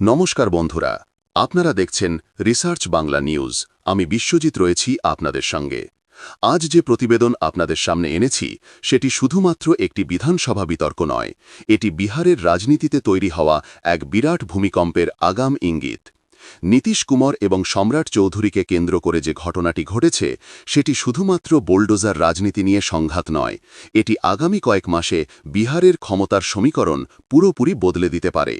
নমস্কার বন্ধুরা, আপনারা দেখছেন রিসার্চ বাংলা নিউজ। আমি বিশ্বজিৎ রয়েছি আপনাদের সঙ্গে। আজ যে প্রতিবেদন আপনাদের সামনে এনেছি, সেটি শুধুমাত্র একটি বিধানসভা বিতর্ক নয়, এটি বিহারের রাজনীতিতে তৈরি হওয়া এক বিরাট ভূমিকম্পের আগাম ইঙ্গিত। নীতিশ কুমার এবং সম্রাট চৌধুরীকে কেন্দ্র করে যে ঘটনাটি ঘটেছে, সেটি শুধুমাত্র বোলডোজার রাজনীতি নিয়ে সংঘাত নয়, এটি আগামী কয়েক মাসে বিহারের ক্ষমতার সমীকরণ পুরোপুরি বদলে দিতে পারে।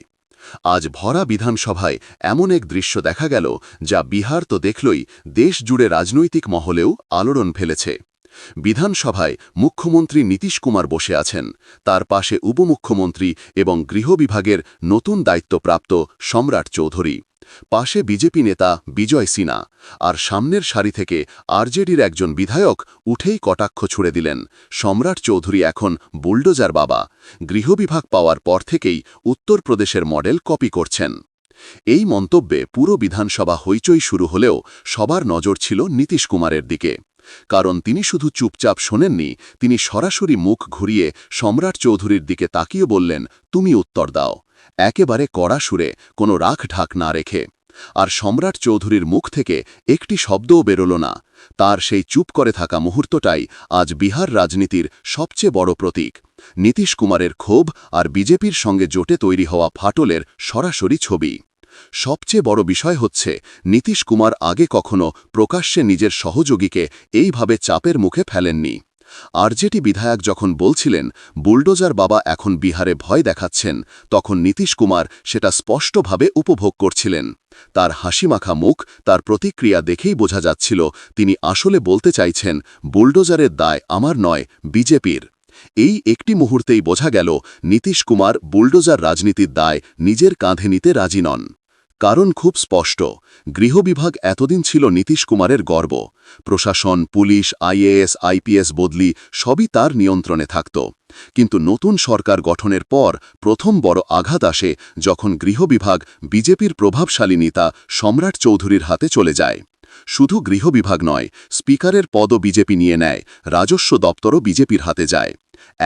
আজ ভরা বিধানসভায় এমন এক দৃশ্য দেখা গেল যা বিহার তো দেখলই, দেশ জুড়ে রাজনৈতিক মহলেও আলোড়ন ফেলেছে। বিধানসভায় মুখ্যমন্ত্রী নীতিশ কুমার বসে আছেন। তার পাশে উপমুখ্যমন্ত্রী এবং গৃহ বিভাগের নতুন দায়িত্বপ্রাপ্ত সম্রাট চৌধুরী। পাশে বিজেপি নেতা বিজয় সিনা আর সামনের সারি থেকে আরজেডির একজন বিধায়ক উঠেই কটাক্ষ ছুড়ে দিলেন। সম্রাট চৌধুরী এখন বুলডোজার বাবা। গৃহবিভাগ পাওয়ার পর থেকেই উত্তরপ্রদেশের মডেল কপি করছেন। এই মন্তব্যে পুরো বিধানসভা হইচই শুরু হলেও সবার নজর ছিল নীতিশ কুমারের দিকে। কারণ তিনি শুধু চুপচাপ শোনেননি, তিনি সরাসরি মুখ ঘুরিয়ে সম্রাট চৌধুরীর দিকে তাকিয়ে বললেন, তুমি উত্তর দাও। একেবারে কড়া সুরে কোনো রাখ ঢাক না রেখে। আর সম্রাট চৌধুরীর মুখ থেকে একটি শব্দও বেরোল না। তার সেই চুপ করে থাকা মুহূর্তটাই আজ বিহার রাজনীতির সবচেয়ে বড় প্রতীক। নীতিশ কুমারের ক্ষোভ আর বিজেপির সঙ্গে জোটে তৈরি হওয়া ফাটলের সরাসরি ছবি। সবচেয়ে বড় বিষয় হচ্ছে, নীতিশ কুমার আগে কখনো প্রকাশ্যে নিজের সহযোগীকে এইভাবে চাপের মুখে ফেলেননি। আরজেটি বিধায়ক যখন বলছিলেন, বুলডোজার বাবা এখন বিহারে ভয় দেখাচ্ছেন, তখন নীতিশ কুমার সেটা স্পষ্টভাবে উপভোগ করছিলেন। তার হাসিমাখা মুখ, তার প্রতিক্রিয়া দেখেই বোঝা যাচ্ছিল, তিনি আসলে বলতে চাইছেন, বুলডোজারের দায় আমার নয়, বিজেপির। এই একটি মুহূর্তেই বোঝা গেল, নীতিশ কুমার বুলডোজার রাজনীতির দায় নিজের কাঁধে নিতে রাজি নন। কারণ খুব স্পষ্ট গৃহ বিভাগ এতদিন ছিল নীতিশ কুমারের গর্ব। প্রশাসন, পুলিশ, আইএএস, আইপিএস, বদলি সবই তার নিয়ন্ত্রণে থাকত। কিন্তু নতুন সরকার গঠনের পর প্রথম বড় আঘাত আসে যখন গৃহবিভাগ বিজেপির প্রভাবশালী নেতা সম্রাট চৌধুরীর হাতে চলে যায়। শুধু গৃহবিভাগ নয়, স্পিকারের পদও বিজেপি নিয়ে নেয়, রাজস্ব দপ্তরও বিজেপির হাতে যায়।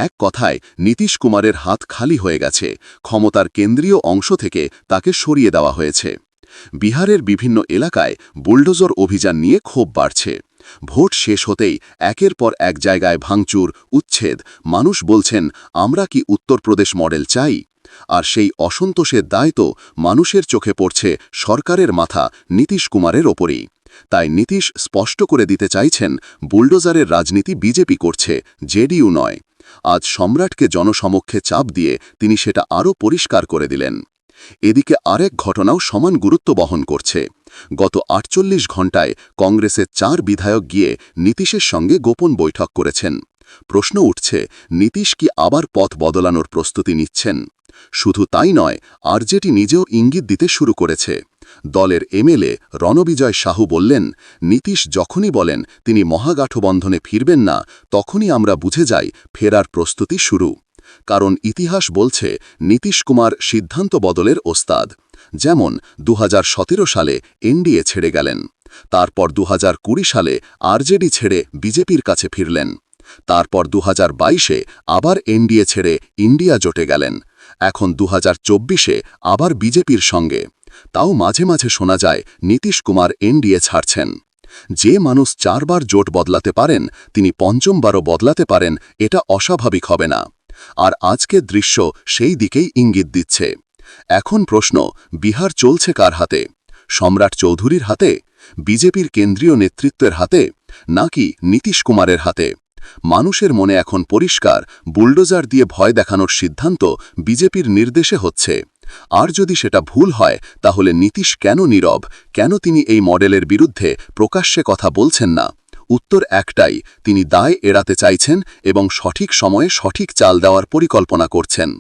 এক কথায়, নীতিশ কুমারের হাত খালি হয়ে গেছে, ক্ষমতার কেন্দ্রীয় অংশ থেকে তাকে সরিয়ে দেওয়া হয়েছে। বিহারের বিভিন্ন এলাকায় বুলডোজর অভিযান নিয়ে ক্ষোভ বাড়ছে। ভোট শেষ হতেই একের পর এক জায়গায় ভাঙচুর, উচ্ছেদ, মানুষ বলছেন, আমরা কি উত্তরপ্রদেশ মডেল চাই? আর সেই অসন্তোষের দায় তো মানুষের চোখে পড়ছে সরকারের মাথা নীতিশ কুমারের ওপরেই। তাই নীতিশ স্পষ্ট করে দিতে চাইছেন বুলডোজারের রাজনীতি বিজেপি করছে, জেডিইউ নয়। আজ সম্রাটকে জনসমক্ষে চাপ দিয়ে তিনি সেটা আরও পরিষ্কার করে দিলেন। এদিকে আরেক ঘটনাও সমান গুরুত্ব বহন করছে। গত আটচল্লিশ ঘণ্টায় কংগ্রেসের চার বিধায়ক গিয়ে নীতিশের সঙ্গে গোপন বৈঠক করেছেন। প্রশ্ন উঠছে, নীতিশ কি আবার পথ বদলানোর প্রস্তুতি নিচ্ছেন? শুধু তাই নয়, আরজেটি নিজেও ইঙ্গিত দিতে শুরু করেছে। দলের এমএলএ রণবিজয় সাহু বললেন, নীতিশ যখনই বলেন, তিনি মহাগাঠবন্ধনে ফিরবেন না, তখনই আমরা বুঝে যাই, ফেরার প্রস্তুতি শুরু। কারণ ইতিহাস বলছে, নীতিশ কুমার সিদ্ধান্ত বদলের ওস্তাদ। যেমন, দুহাজার সতেরো সালে এনডিএ ছেড়ে গেলেন। তারপর দু হাজার কুড়ি সালে আরজেডি ছেড়ে বিজেপির কাছে ফিরলেন। তারপর দু বাইশে আবার এনডিএ ছেড়ে ইন্ডিয়া জোটে গেলেন। এখন দু আবার বিজেপির সঙ্গে। তাও মাঝে মাঝে শোনা যায়, নীতিশ কুমার এনডিএ ছাড়ছেন। যে মানুষ চারবার জোট বদলাতে পারেন, তিনি পঞ্চমবারও বদলাতে পারেন, এটা অস্বাভাবিক হবে না। আর আজকের দৃশ্য সেই দিকেই ইঙ্গিত দিচ্ছে। এখন প্রশ্ন, বিহার চলছে কার হাতে? সম্রাট চৌধুরীর হাতে? বিজেপির কেন্দ্রীয় নেতৃত্বের হাতে? নাকি নীতিশ কুমারের হাতে? মানুষের মনে এখন পরিষ্কার, বুলডোজার দিয়ে ভয় দেখানোর সিদ্ধান্ত বিজেপির নির্দেশে হচ্ছে। আর যদি সেটা ভুল হয়, তাহলে নীতিশ কেন নীরব? কেন তিনি এই মডেলের বিরুদ্ধে প্রকাশ্যে কথা বলছেন না? উত্তর একটাই, তিনি দায় এড়াতে চাইছেন এবং সঠিক সময়ে সঠিক চাল দেওয়ার পরিকল্পনা করছেন।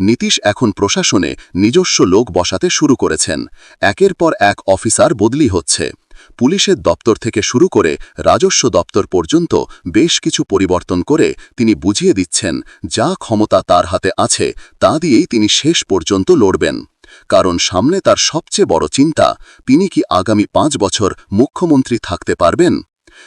নীতিশ এখন প্রশাসনে নিজস্ব লোক বসাতে শুরু করেছেন। একের পর এক অফিসার বদলি হচ্ছে। পুলিশের দপ্তর থেকে শুরু করে রাজস্ব দপ্তর পর্যন্ত বেশ কিছু পরিবর্তন করে তিনি বুঝিয়ে দিচ্ছেন যা ক্ষমতা তার হাতে আছে, তা দিয়েই তিনি শেষ পর্যন্ত লড়বেন। কারণ সামনে তার সবচেয়ে বড় চিন্তা, তিনি কি আগামী পাঁচ বছর মুখ্যমন্ত্রী থাকতে পারবেন?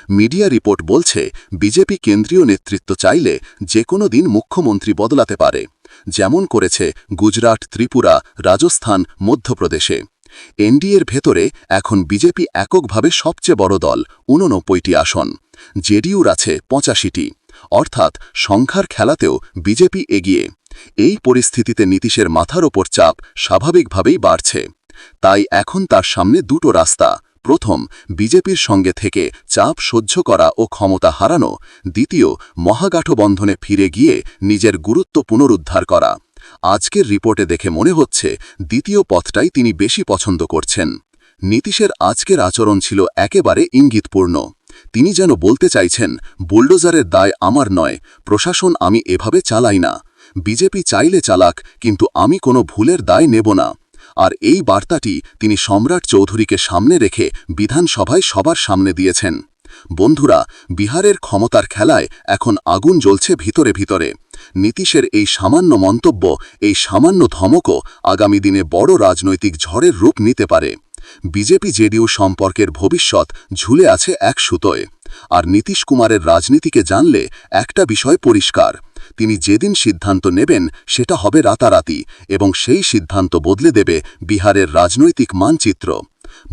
মিডিয়া রিপোর্ট বলছে, বিজেপি কেন্দ্রীয় নেতৃত্ব চাইলে যে কোনো দিন মুখ্যমন্ত্রী বদলাতে পারে। যেমন করেছে গুজরাট, ত্রিপুরা, রাজস্থান, মধ্যপ্রদেশে। এনডিএর ভেতরে এখন বিজেপি এককভাবে সবচেয়ে বড় দল উননব্বইটি আসন। জেডিউর আছে পঁচাশিটি। অর্থাৎ সংখ্যার খেলাতেও বিজেপি এগিয়ে। এই পরিস্থিতিতে নীতিশের মাথার ওপর চাপ স্বাভাবিকভাবেই বাড়ছে। তাই এখন তার সামনে দুটো রাস্তা। প্রথম, বিজেপির সঙ্গে থেকে চাপ সহ্য করা ও ক্ষমতা হারানো। দ্বিতীয় মহাগাঠবন্ধনে ফিরে গিয়ে নিজের গুরুত্ব পুনরুদ্ধার করা। আজকের রিপোর্টে দেখে মনে হচ্ছে দ্বিতীয় পথটাই তিনি বেশি পছন্দ করছেন। নীতিশের আজকের আচরণ ছিল একেবারে ইঙ্গিতপূর্ণ। তিনি যেন বলতে চাইছেন, বুলডোজারের দায় আমার নয়, প্রশাসন আমি এভাবে চালাই না। বিজেপি চাইলে চালাক, কিন্তু আমি কোনো ভুলের দায় নেব না। আর এই বার্তাটি তিনি সম্রাট চৌধুরীকে সামনে রেখে বিধানসভায় সবার সামনে দিয়েছেন। বন্ধুরা, বিহারের ক্ষমতার খেলায় এখন আগুন জ্বলছে ভিতরে ভিতরে। নীতিশের এই সামান্য মন্তব্য, এই সামান্য ধমকও আগামী দিনে বড় রাজনৈতিক ঝড়ের রূপ নিতে পারে। বিজেপি জেডিউ সম্পর্কের ভবিষ্যৎ ঝুলে আছে এক সুতোয়। আর নীতিশ কুমারের রাজনীতিকে জানলে একটা বিষয় পরিষ্কার। তিনি যেদিন সিদ্ধান্ত নেবেন, সেটা হবে রাতারাতি এবং সেই সিদ্ধান্ত বদলে দেবে বিহারের রাজনৈতিক মানচিত্র।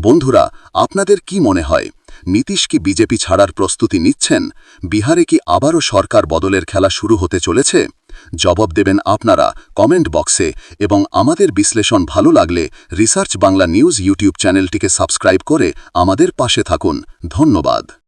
বন্ধুরা, আপনাদের কি মনে হয়? নীতিশ কি বিজেপি ছাড়ার প্রস্তুতি নিচ্ছেন? বিহারে কি আবারও সরকার বদলের খেলা শুরু হতে চলেছে? জবাব দেবেন আপনারা কমেন্ট বক্সে এবং আমাদের বিশ্লেষণ ভালো লাগলে রিসার্চ বাংলা নিউজ ইউটিউব চ্যানেলটিকে সাবস্ক্রাইব করে আমাদের পাশে থাকুন। ধন্যবাদ।